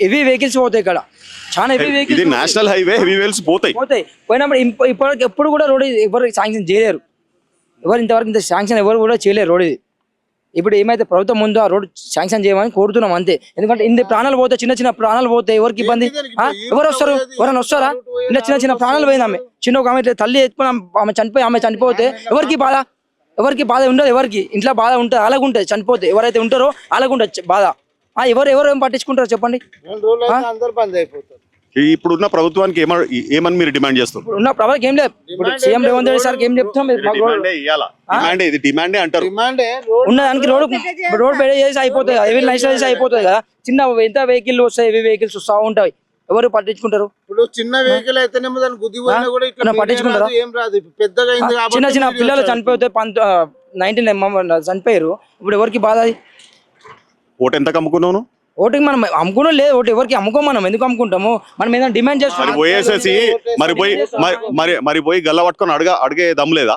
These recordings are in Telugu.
హెవీ వెహికల్స్ పోతాయి ఇక్కడ. చాలా హెవీ ఇది వెహికల్స్ నేషనల్ హైవే హెవీ వెల్స్ పోతాయి. పోతాయి. పోయినప్పుడు ఇంప- ఇప్పటివరకు ఎప్పుడు కూడా రోడ్ ఎవరు శాంక్షన్ చేయలేరు. ఎవరు ఇంతవరకు ఇంత శాంక్షన్ ఎవరు కూడా చేయలేరు రోడ్ ఇది. ఇప్పుడు ఏమైతే ప్రభుత్వం ఉందో ఆ రోడ్ శాంక్షన్ చేయమని కోరుతున్నాం అంతే. ఎందుకంటే ఇన్ని ప్రాణాలు పోతే చిన్న చిన్న ప్రాణాలు పోతే ఎవరికి ఇబ్బంది? ఆ? ఎవరు వస్తారు? ఎవరైనా వస్తారా? ఇలా చిన్న చిన్న ప్రాణాలు పోయింది ఆమె. చిన్న ఒక ఆమె ఇట్లా తల్లి ఎత్తుకుని ఆమె- ఆమె చనిపోయి ఆమె చనిపోతే ఎవరికి బాధ? ఎవరికి బాధ ఉండదు ఎవరికి. ఇంట్లో బాధ ఉంటుంది అలాగే ఉంటుంది చనిపోతే. ఎవరైతే ఉంటారో అలాగే ఉంటుంది బాధ. ఎవరు ఎవరు ఏం పట్టించుకుంటారో చెప్పండి? ఇప్పుడున్న ప్రభుత్వానికి ఏమ ఏమని మీరు డిమాండ్ చేస్తారు? ఇప్పుడు ఉన్న ప్రభావం ఏం లేదు. ఇప్పుడు సీఎం రేవంత్ రెడ్డి ఏం చెప్తాం? డిమాండే డిమాండే అంటారు. డిమాండే రోడ్ ఉన్న దానికి రోడ్ రోడ్ పెద్ద చేసి అయిపోతుంది హెవీ నైస్ చేసి అయిపోతుంది కదా. చిన్న ఎంత వెహికల్ వస్తాయి హెవీ వెహికల్స్ వస్తూ ఉంటాయి. ఎవరు పట్టించుకుంటారు? ఇప్పుడు చిన్న వెహికల్ అయితేనేమో దాని గుద్ది కూడా ఇట్లా పట్టించుకుంటారా? రాదు, ఏం రాదు. పెద్దగా చిన్న చిన్న పిల్లలు. చనిపోతే పంత నైన్టీన్ చనిపోయారు. ఇప్పుడు ఎవరికి బాధ ఓటు ఎంత అమ్ముకున్నావు ఓటుకి మనం అమ్ముకున్నాం లేదు ఓటు ఎవరికి అమ్ముకోం మనం? ఎందుకు అమ్ముకుంటాము? మనం ఏదైనా డిమాండ్ మరి చేస్తున్నాం పోయేసేసి మరి పోయి మరి మరి మరి పోయి గల్ల పట్టుకొని అడగ అడిగే దమ్ము లేదా?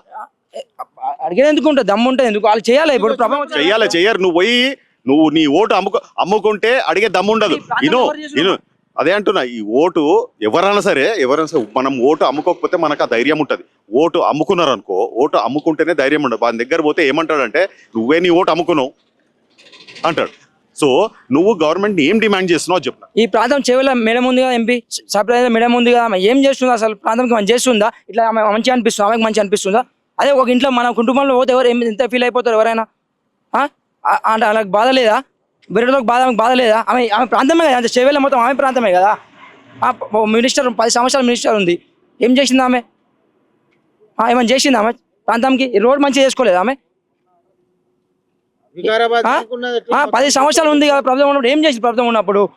అడిగేది ఎందుకు ఉంటుంది? దమ్ము ఉంటుంది ఎందుకు? వాళ్ళు చేయాలి ఇప్పుడు? ప్రభావం చెయ్యాలి చెయ్యరు నువ్వు పోయి నువ్వు నీ ఓటు అమ్ముకో అమ్ముకుంటే అడిగే దమ్ము ఉండదు. ఇను? ఇను అదే అంటున్నా ఈ ఓటు ఎవరైనా సరే ఎవరైనా సరే మనం ఓటు అమ్ముకోకపోతే మనకు ఆ ధైర్యం ఉంటుంది. ఓటు అమ్ముకున్నారు అనుకో ఓటు అమ్ముకుంటేనే ధైర్యం ఉండదు. వాని దగ్గర పోతే ఏమంటాడంటే నువ్వే నీ ఓటు అమ్ముకున్నావు అంటాడు. సో నువ్వు గవర్నమెంట్ ఏం డిమాండ్ చేస్తున్నావు చెప్పు. ఈ ప్రాంతం చెవిలో మేడం ఉంది కదా ఎంపీ సప్లై మేడం ఉంది కదా ఆమె ఏం చేస్తుందా అసలు? ప్రాంతంకి మంచి చేస్తుందా? ఇట్లా ఆమె మంచిగా అనిపిస్తుంది? ఆమెకు మంచి అనిపిస్తుందా? అదే ఒక ఇంట్లో మన కుటుంబంలో పోతే ఎవరు ఏం- ఎంత ఫీల్ అయిపోతారు ఎవరైనా? అంటే వాళ్ళకి బాధ లేదా? వేరేలోకి బాధ ఆమెకు బాధ లేదా? ఆమె ఆమె ప్రాంతమే కదా అంటే చెవిలో మొత్తం ఆమె ప్రాంతమే కదా? మినిస్టర్ పది సంవత్సరాల మినిస్టర్ ఉంది. ఏం చేసింది ఆమె? ఏమైనా చేసింది ఆమె? ప్రాంతంకి రోడ్ మంచిగా చేసుకోలేదు ఆమె వికారాబాద్ ఆ? అనుకున్నది ఎట్లా? ఆ, పది సంవత్సరాలు ఉంది కదా ప్రభుత్వం ఉన్నప్పుడు ఏం చేసి ప్రభుత్వం ఉన్నప్పుడు?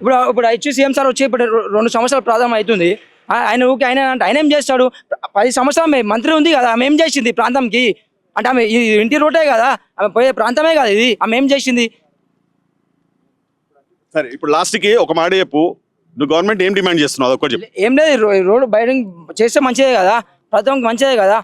ఇప్పుడు ఇప్పుడు హెచ్ సీఎం సార్ వచ్చి ఇప్పుడు రెండు సంవత్సరాల ప్రారంభం అవుతుంది. ఆ- ఆయన ఊరికి ఆయన అంటే ఆయన ఏం చేస్తాడు? పది సంవత్సరాలు మంత్రి ఉంది కదా ఆమె ఏం చేసింది ఈ ప్రాంతంకి? అంటే ఆమె ఈ ఇంటి రోడ్డే కదా ఆమె పోయే ప్రాంతమే కదా ఇది ఆమె ఏం చేసింది? సరే ఇప్పుడు లాస్ట్కి ఒక మాట చెప్పు. నువ్వు గవర్నమెంట్ ఏం డిమాండ్ చేస్తున్నావు? అదొక్కటి చెప్పు. ఏం లేదు రోడ్డు బయట చేస్తే మంచిదే కదా ప్రభుత్వంకి మంచిదే కదా.